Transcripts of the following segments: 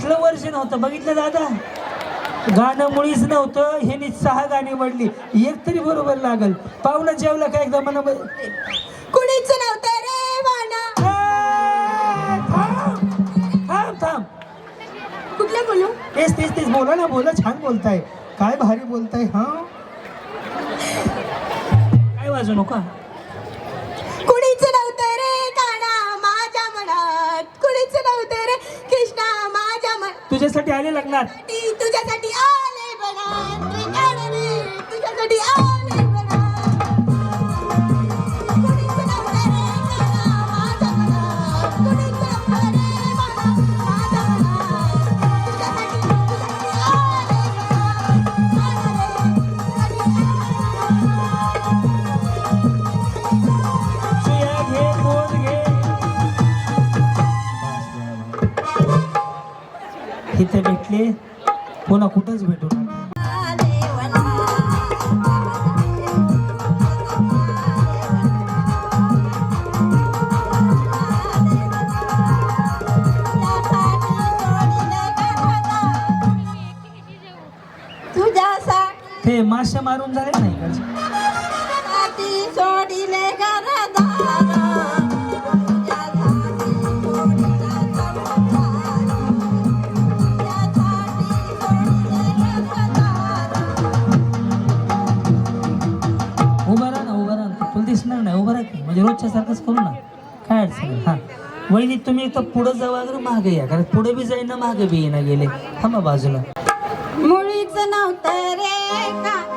वर्ष नव्हतं. बघितलं दादा? गाणं मुळीच नव्हतं ह्यानी सहा गाणी म्हणली एक तरी बरोबर लागल. पाहुणं जेवलं का एकदा मना कुणीच नव्हतं रे वाणा. थांब थांब कुठलं बोलू? तेच तेच तेच. बोला ना बोला. छान बोलताय. काय भारी बोलताय हा? काय वाजू नका? तुझ्यासाठी आले लग्नात? तुझ्यासाठी आले बनात तुझ्यासाठी आले. पुन्हा कुठंच भेटू ते मासे मारून झाले नाही? का रोजच्या सारखंच करू ना. काय अडचण हां. वहिनी तुम्ही एक तर पुढं जावा अगर मागे या. कारण पुढे बी जाईना मागे बी येईना गेले. थांबा बाजूला. मुळीच नव्हतं रे का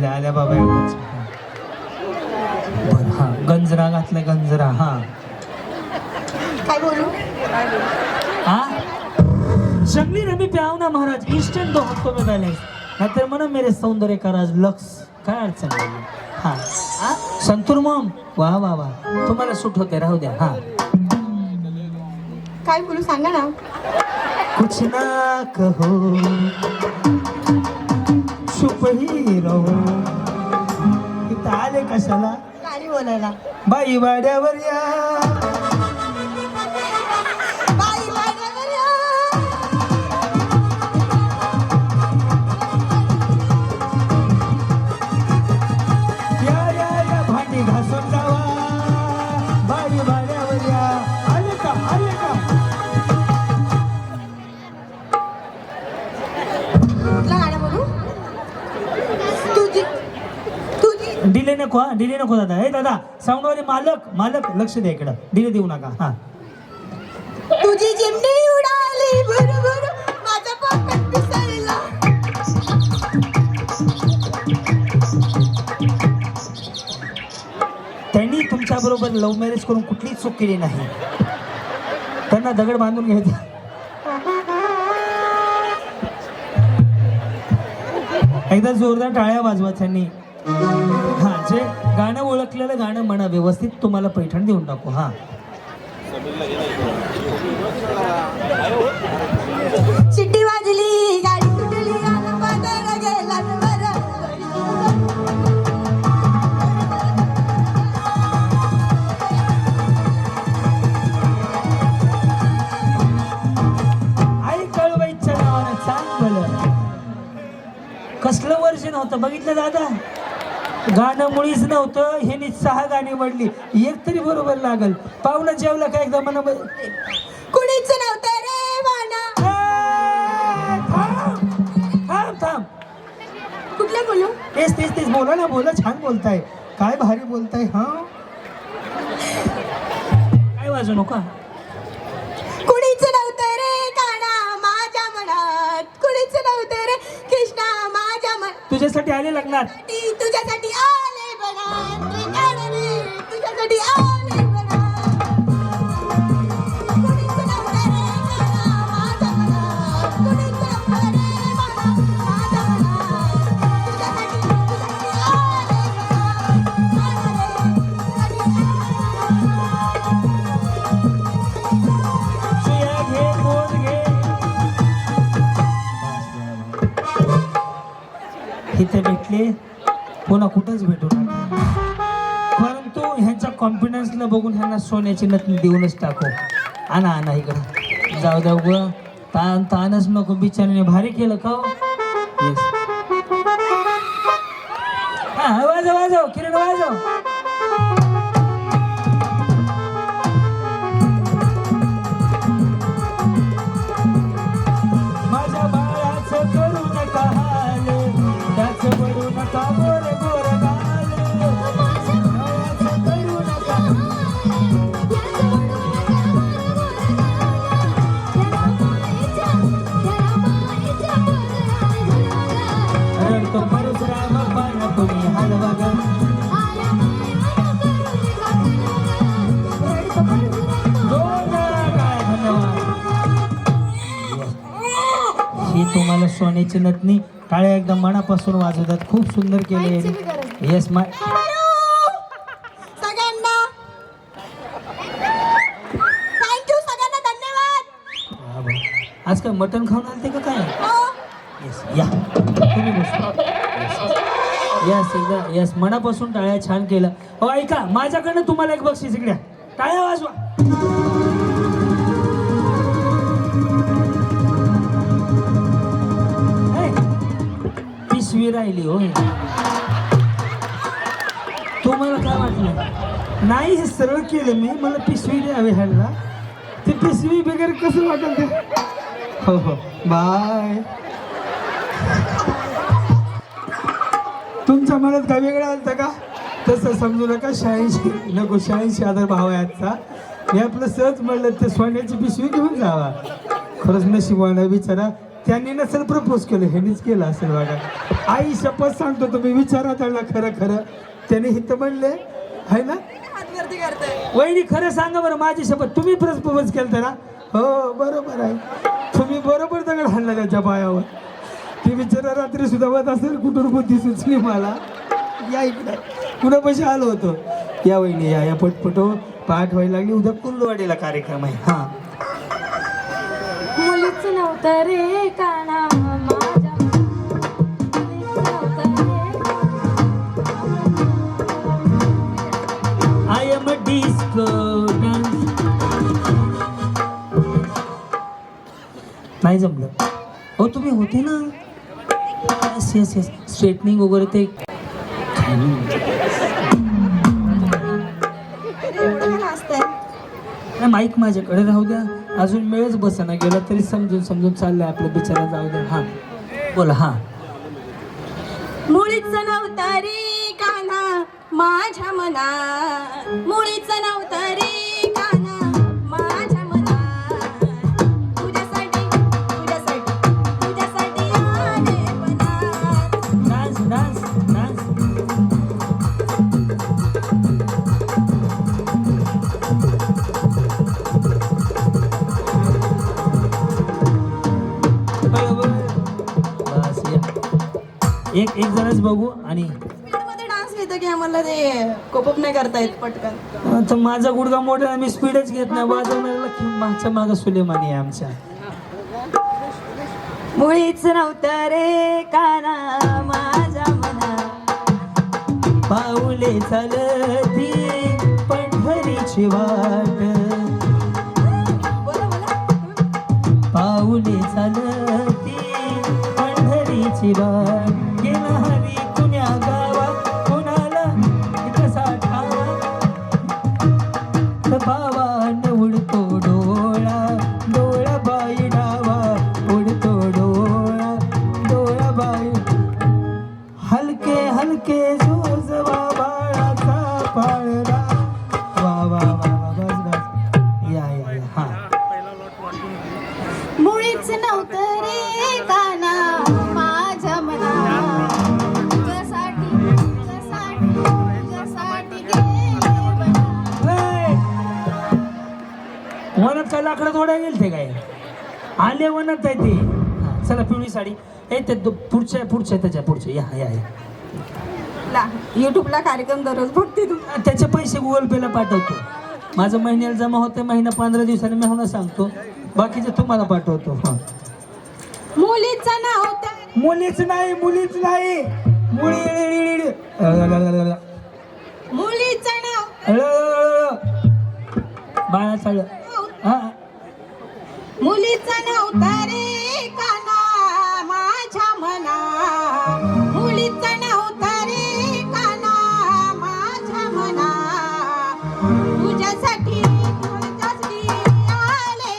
वाले आल्या बाबा. बरं हा. गंजरा घातला गंजरा हा. काय बोलू? हा जंगली रमी पे आओ ना महाराज इंस्टेंट दो हफ्तों में बैलेंस नाहीतर म्हणा मेरे सौंदर्य का राज लक्ष काय अडचण नाही हा. हा संतूर मॉम. वा वा वा. तुम्हाला सूट होते राहू द्या हा. काय बोलू सांगा ना. कुछ ना कहो. चुप ही रहो इथं आले कशाला? गाणी बोलायला. बाई वाड्यावर या. डिले नको हा डिले नको दादा. हे दादा साऊंडवाले मालक मालक लक्ष द्या इकडं. डिले देऊ नका हा. तुझी चिमणी उडाली बरोबर माझा पोपट पिसळला त्यांनी तुमच्या बरोबर लव्ह मॅरेज करून कुठलीच चूक केली नाही. त्यांना दगड बांधून घ्यायचा. एकदा जोरदार टाळ्या वाजवा त्यांनी. हा जे गाणं ओळखलेलं गाणं म्हणा व्यवस्थित तुम्हाला पैठण देऊन टाकू हा. शिट्टी वाजली गाडी सुटली गेला कसलं वर्ष नव्हतं बघितलं दादा? गाणं मुळीच नव्हतं हे मी सहा गाणी म्हणली एक तरी बरोबर लागल. पाहुणा जेवला का एकदा मना कुणीच नव्हतं रे थांब थांब थांब. कुठलं बोलू? तेच तेच तेच. बोला ना बोला. छान बोलताय. काय भारी बोलताय हा? काय वाजू नका? कुणीच नव्हतं रे काना माझ्या मनात. कुणीच नव्हतं रे कृष्णा माझ्या मन तुझ्यासाठी आले लग्नात? कोणा कुठंच भेटू परंतु ह्यांच्या कॉन्फिडन्सला बघून ह्यांना सोन्याची नथनी देऊनच टाकू. आणा आणा इकडं. जाऊ द्या ग ताण ताणच नको बिचाराने भारी केलं का हो? हा वाजव वाजव किरण वाजव. तुम्हाला सोन्याची नथनी टाळ्या एकदम मनापासून वाजवतात. खूप सुंदर केले येस माय आज काय मटण खाऊन आलते का काय? हो. येस या. तुम्ही बसा. यस एकदा यस मनापासून टाळ्या छान केलं. हो ऐका माझ्याकडनं तुम्हाला एक बक्षीस इकडे टाळ्या वाजवा. पिशवी राहिली हो तुम्हाला काय वाटलं? नाही हे सरळ केलं मी. मला पिशवी द्यावी ह्याला. ते पिशवी वगैरे कसं वाटेल ते? हो हो. बाय. तुमच्या मनात काय वेगळं आलता का? तसं समजू नका. शहाऐंशी नको शहाऐंशी आधार भाव आहे आजचा. मी आपलं सहज म्हणलं ते सोन्याची पिशवी घेऊन जावा. खरंच नशिबानं विचारा त्यांनी नसेल प्रपोज केलं ह्यांनीच केलं असेल बघा. आई शपथ सांगतो तुम्ही विचारा त्यांना खरं खरं. त्याने हित म्हणले आहे ना? वहिनी खरं सांगा बरं माझी शपथ तुम्ही प्रपोज केलं ना? हो बरोबर आहे. तुम्ही बरोबर दगड हाणला त्याच्या पायावर. ती बिचारा रात्री सुद्धा होत असेल कुठून बुद्धी सुचली मला? या इकडे. कुठं पैसे आलो होतो? या वहिनी या या पटपटो. पाठ व्हायला लागली उद्या कुल्लवाडीला कार्यक्रम आहे. हा. मुलीच नव्हतं रे काना होते ना? येस येस येस स्ट्रेटनिंग वगैरे ते माईक माझ्याकडे राहू द्या. अजून वेळच बसना. गेला तरी समजून समजून चाललंय आपलं बिचारा. जाऊ द्या. हां. बोला हां. मुळीच नव्हता रे काना माझ्या मना मुळीच नव्हता रे एक एक जणच बघू आणि स्पीडमध्ये डान्स घेतं की आम्हाला ते कोपअप नाही करता येत पटकन. आता माझा गुडगा मोठा मी स्पीडच घेत नाही. वाजवण्याला की मागच्या मागं सुलेमानी आहे आमच्या. मुळीच नव्हतं रे काना माझ्या मना. पाऊले चालती पंढरीची वाट. बोला बोला. पाऊले चालती पंढरीची वाट. corpo. लाकडं थोड्या गेलते काय आले वनात आहे ते. हा, चला पिवळी साडी. ए ते दो- पुढच्या पुढच्या त्याच्या पुढच्या. या या या. ला युट्यूबला कार्यक्रम दररोज बघते तू. हा, त्याचे पैसे गुगल पेला पाठवतो. माझं महिन्याला जमा होते महिना पंधरा दिवसांनी मी होणार सांगतो. बाकीचे तुम्हाला पाठवतो. हा. मुलीचं नाव त्या मुलीच नाही मुलीच नाही. मुली मुलीचं नाव. बाळा चाल हा. मुलीचं नव्हता रे काना माझ्या मना. मुलीचं नव्हता रे काना माझ्या मना. तुझ्यासाठी तुझ्यासाठी आले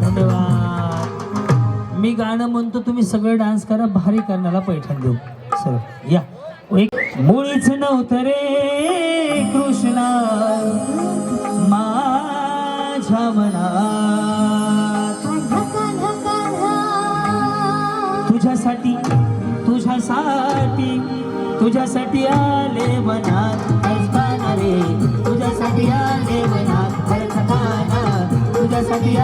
धन्यवाद. मी गाणं म्हणतो तुम्ही सगळे डान्स करा भारी करण्याला पैठण देऊ. सर या. मुळीच नव्हतं रे कृष्णा. माझ्या मनात. तुझ्यासाठी तुझ्यासाठी तुझ्यासाठी आले मनात. रे तुझ्यासाठी आले मनात. ऐकताना तुझ्यासाठी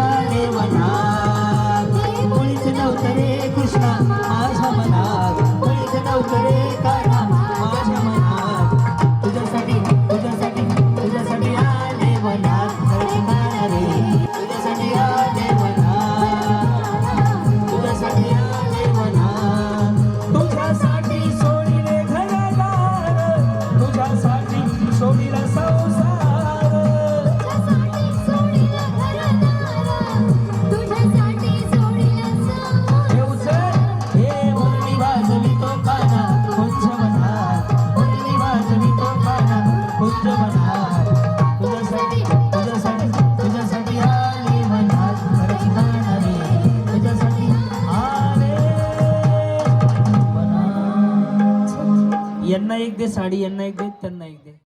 साडी यांना एक देत त्यांना